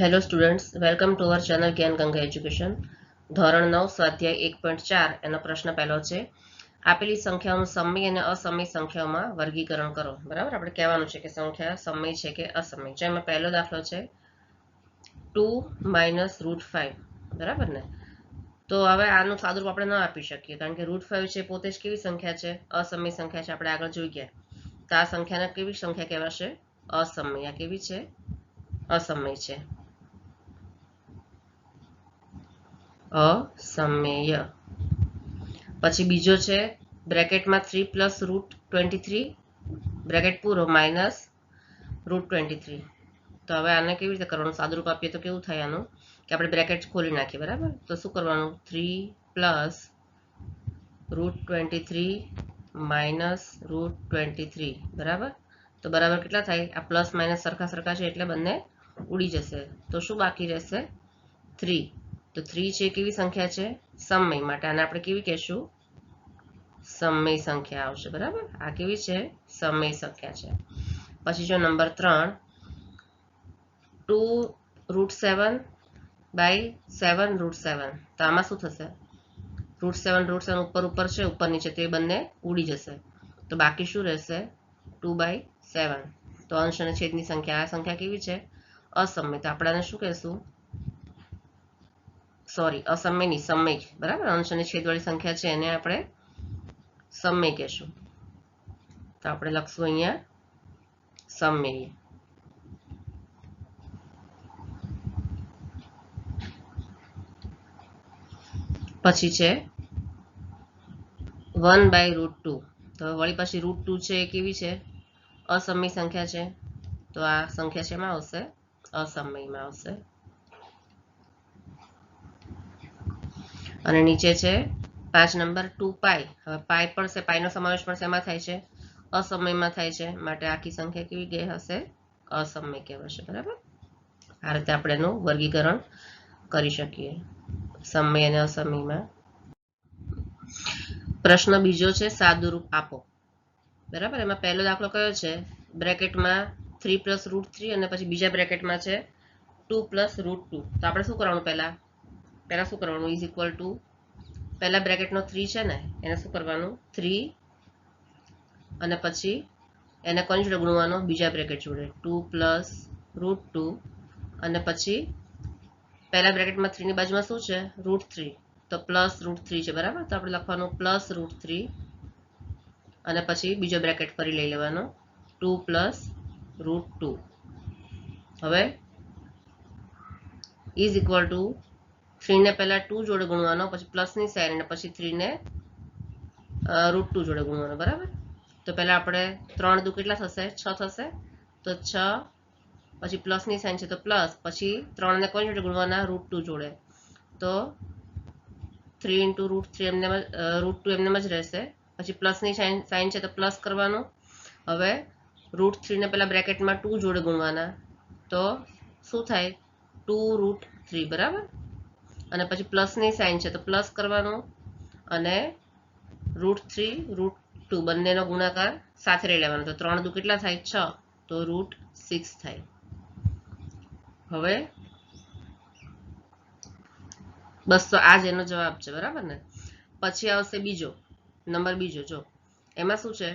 Hello students welcome to our channel Gyan Ganga education ધોરણ નવ, સ્વાધ્યાય એક પોઈન્ટ ચાર, એનો પ્રશ્ન પહેલો છે. આપેલી સંખ્યાઓનું સમય અને અસમય સંખ્યાઓમાં વર્ગીકરણ કરો. બરાબર? આપણે કહેવાનું છે કે સંખ્યા સમય છે કે અસમય. જેમાં પહેલો દાખલો છે ટુ માઇનસ રૂટ ફાઇવ બરાબર ને? તો હવે આનું સાદુરૂપ આપણે ન આપી શકીએ, કારણ કે રૂટ ફાઇવ છે, પોતે જ કેવી સંખ્યા છે? અસમય સંખ્યા છે. આપણે આગળ જોઈ ગયા. તો આ સંખ્યાને કેવી સંખ્યા કહેવાશે? અસમય. આ કેવી છે? અસમય છે. અસમય પછી બીજો છે, બ્રેકેટમાં three plus root twenty three bracket પૂરો માઇનસ રૂટ ટ્વેન્ટી થ્રી તો હવે આને કેવી રીતે કરવાનું? સાદુરૂપ આપીએ તો કેવું થાય આનું? કે આપણે બ્રેકેટ ખોલી નાખીએ, બરાબર? તો શું કરવાનું? Three plus root twenty three minus root twenty three બરાબર? તો બરાબર કેટલા થાય? આ પ્લસ માઇનસ સરખા સરખા છે એટલે બંને ઉડી જશે. તો શું બાકી રહેશે? થ્રી તો થ્રી છે, કેવી સંખ્યા છે? સમય માટે. આને આપણે કેવી કહેશું? સમય સંખ્યા આવશે, બરાબર? આ કેવી છે? સમય સંખ્યા છે. પછી જો નંબર ત્રણ, two root seven by seven root seven. તો આમાં શું થશે? રૂટ સેવન રૂટ સેવન ઉપર ઉપર છે, ઉપર નીચે, તે બંને ઉડી જશે. તો બાકી શું રહેશે? Two by seven. તો અંશ અને છેદની સંખ્યા. આ સંખ્યા કેવી છે? અસમય. તો આપણે શું કહેશું? સોરી અસમયની સમય બરાબર? અંશ અને છેદવાળી સંખ્યા છે, એને આપણે સમય કહેશું. તો આપણે લખશું અહીંયા સમય પછી છે વન બાય રૂટ ટુ. તો વળી પછી રૂટ ટુ છે એ કેવી છે? અસમય સંખ્યા છે. તો આ સંખ્યા શેમાં આવશે? અસમયમાં આવશે. અને નીચે છે પાંચ નંબર ટુ પાય હવે પાય પણ છે પાયનો સમાવેશ પણ શેમાં થાય છે? અસમયમાં થાય છે. માટે આખી સંખ્યા કેવી ગઈ હશે? અસમય કહેવાશે, બરાબર? આ રીતે આપણે એનું વર્ગીકરણ કરી શકીએ. સમય અને અસમયમાં. પ્રશ્ન બીજો છે, સાદુરૂપ આપો. બરાબર? એમાં પહેલો દાખલો કયો છે? બ્રેકેટમાં થ્રી પ્લસ રૂટ થ્રી અને પછી બીજા બ્રેકેટમાં છે ટુ પ્લસ રૂટ ટુ તો આપણે શું કરવાનું પહેલા? પહેલા શું કરવાનું? ઇઝ ઇક્વલ ટુ પહેલા બ્રેકેટનો થ્રી છે ને, એને શું કરવાનું? થ્રી અને પછી એને કોની જોડે ગુણવાનો? બીજા બ્રેકેટ જોડે. ટુ પ્લસ રૂટ ટુ અને પછી પહેલા બ્રેકેટમાં થ્રીની બાજુમાં શું છે? રૂટ થ્રી તો પ્લસ રૂટ થ્રી છે, બરાબર? તો આપણે લખવાનું પ્લસ રૂટ થ્રી અને પછી બીજો બ્રેકેટ ફરી લઈ લેવાનો. ટુ પ્લસ રૂટ ટુ હવે ઇઝ ઇક્વલ ટુ થ્રીને પહેલાં ટુ જોડે ગુણવાનો, પછી પ્લસની સાઈન અને પછી થ્રીને રૂટ ટુ જોડે ગુણવાનો, બરાબર? તો પહેલાં આપણે ત્રણ દુ કેટલા થશે? છ થશે. તો છ, પછી પ્લસની સાઈન છે તો પ્લસ પછી ત્રણને કોઈ જોડે ગુણવાના? રૂટ ટુ જોડે. તો થ્રી ઇન્ટુ રૂટ થ્રી એમને રૂટ ટુ એમને જ રહેશે. પછી પ્લસની સાઇન સાઈન છે તો પ્લસ કરવાનું. હવે રૂટ થ્રીને પહેલાં બ્રેકેટમાં ટુ જોડે ગુણવાના. તો શું થાય? ટુ રૂટ થ્રી બરાબર? અને પછી પ્લસની સાઇન છે તો પ્લસ કરવાનું અને રૂટ થ્રી રૂટ ટુ બંનેનો ગુણાકાર સાથે લઈ લેવાનો. તો ત્રણ દુ કેટલા થાય? છ. તો રૂટ સિક્સ થાય. હવે બસ આ જ એનો જવાબ છે, બરાબર ને? પછી આવશે બીજો, નંબર બીજો, જો. એમાં શું છે?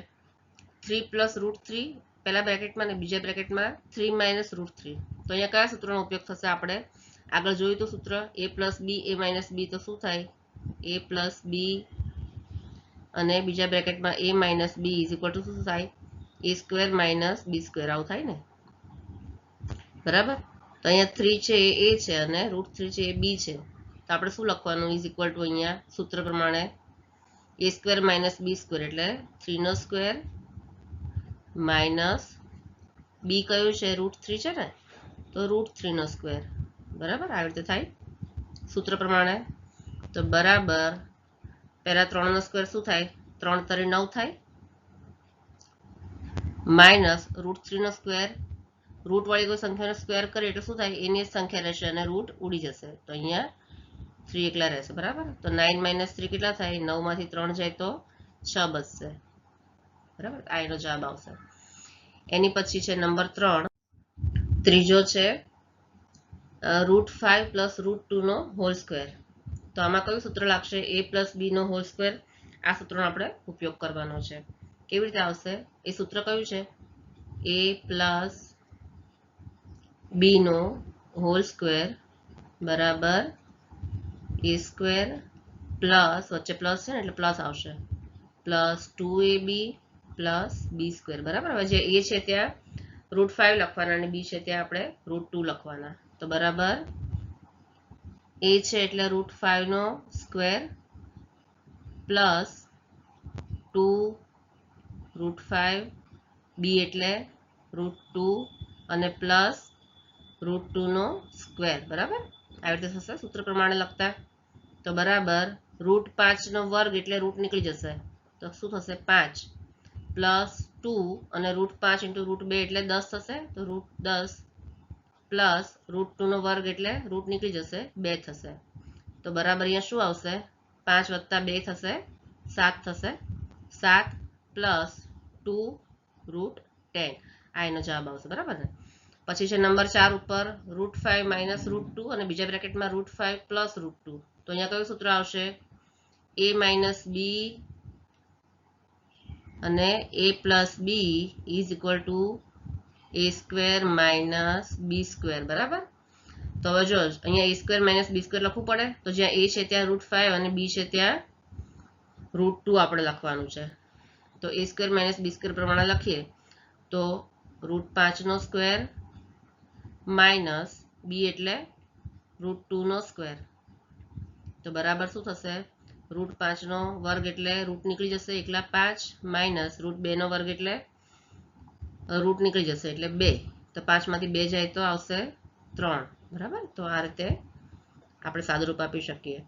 થ્રી પ્લસ રૂટ થ્રી પહેલા બ્રેકેટમાં ને બીજા બ્રેકેટમાં થ્રી માઇનસ રૂટ થ્રી તો અહીંયા કયા સૂત્રનો ઉપયોગ થશે? આપણે આગળ જોયું તો સૂત્ર એ પ્લસ બી એ માઇનસ બી તો શું થાય? એ પ્લસ બી અને બીજા બ્રેકેટમાં A minus B is equal to શું થાય? A square minus B square આવું થાય ને? બરાબર? તો અહીંયા થ્રી છે એ એ છે અને રૂટ થ્રી છે એ બી છે. તો આપણે શું લખવાનું? ઇઝ ઇક્વલ ટુ અહીંયા સૂત્ર પ્રમાણે A square minus B square એટલે થ્રીનો સ્ક્વેર માઇનસ બી કયું છે? રૂટ થ્રી છે ને? તો રૂટ થ્રીનો સ્ક્વેર બરાબર? આવી રીતે થાય. સૂત્ર પ્રમાણે તો બરાબર પહેલા ત્રણનો સ્ક્વેર શું થાય? ત્રણ તરી નવ થાય. માઇનસ રૂટ થ્રીનો સ્ક્વેર રૂટ વાળી કોઈ સંખ્યાનો સ્ક્વેર કરીએ એટલે શું થાય? એની સંખ્યા રહેશે અને રૂટ ઉડી જશે. તો અહીંયા થ્રી એકલા રહેશે, બરાબર? તો નાઇન માઇનસ થ્રી કેટલા થાય? નવમાંથી ત્રણ જાય તો છ બચશે. બરાબર? આ એનો જવાબ આવશે. એની પછી છે નંબર ત્રણ. ત્રીજો છે રૂટ ફાઇવ પ્લસ રૂટ ટુનો હોલ સ્ક્વેર તો આમાં કયું સૂત્ર લાગશે? એ પ્લસ બીનો હોલ સ્ક્વેર આ સૂત્રનો આપણે ઉપયોગ કરવાનો છે. કેવી રીતે આવશે? એ સૂત્ર કયું છે? એ પ્લસ બીનો હોલ સ્ક્વેર બરાબર એ સ્ક્વેર પ્લસ વચ્ચે પ્લસ છે ને એટલે પ્લસ આવશે. Plus two A B plus B square બરાબર? હવે જે એ છે ત્યાં રૂટ ફાઇવ લખવાના અને બી છે ત્યાં આપણે રૂટ ટુ લખવાના. તો બરાબર. એ છે એટલે root ફાઇવનો square plus two root five B એટલે રૂટ ટુ અને પ્લસ રૂટ ટુનો સ્ક્વેર બરાબર? આવી રીતે થશે સૂત્ર પ્રમાણે લખતા. તો બરાબર રૂટ પાંચનો વર્ગ એટલે રૂટ નીકળી જશે. તો શું થશે? પાંચ. પ્લસ ટુ અને રૂટ પાંચ ઇન્ટુ રૂટ બે એટલે દસ થશે. તો રૂટ દસ પ્લસ રૂટ ટુનો વર્ગ એટલે રૂટ નીકળી જશે બે થશે. તો બરાબર અહીંયા શું આવશે? પાંચ વત્તા બે થશે, સાત થશે. સાત પ્લસ ટુ રૂટ ટેન આ એનો જવાબ આવશે, બરાબર ને પછી છે નંબર ચાર ઉપર root five minus root two અને બીજા બ્રેકેટમાં root five plus root two તો અહીંયા કયું સૂત્ર આવશે? એ માઇનસ બી અને A plus B is equal to A square minus B square બરાબર? તો હવે જો અહીંયા A square minus B square લખવું પડે, તો જ્યાં એ છે ત્યાં રૂટ ફાઇવ અને બી છે ત્યાં રૂટ ટુ આપણે લખવાનું છે. તો A square minus B square પ્રમાણે લખીએ, તો રૂટ પાંચનો સ્ક્વેર માઇનસ બી એટલે રૂટ ટુનો સ્ક્વેર તો બરાબર શું થશે? રૂટ પાંચનો વર્ગ એટલે રૂટ નીકળી જશે એકલા પાંચ માઇનસ રૂટ બેનો વર્ગ એટલે રૂટ નીકળી જશે એટલે બે. તો પાંચમાંથી બે જાય તો આવશે ત્રણ. બરાબર? તો આ રીતે આપણે સાદુરૂપ આપી શકીએ.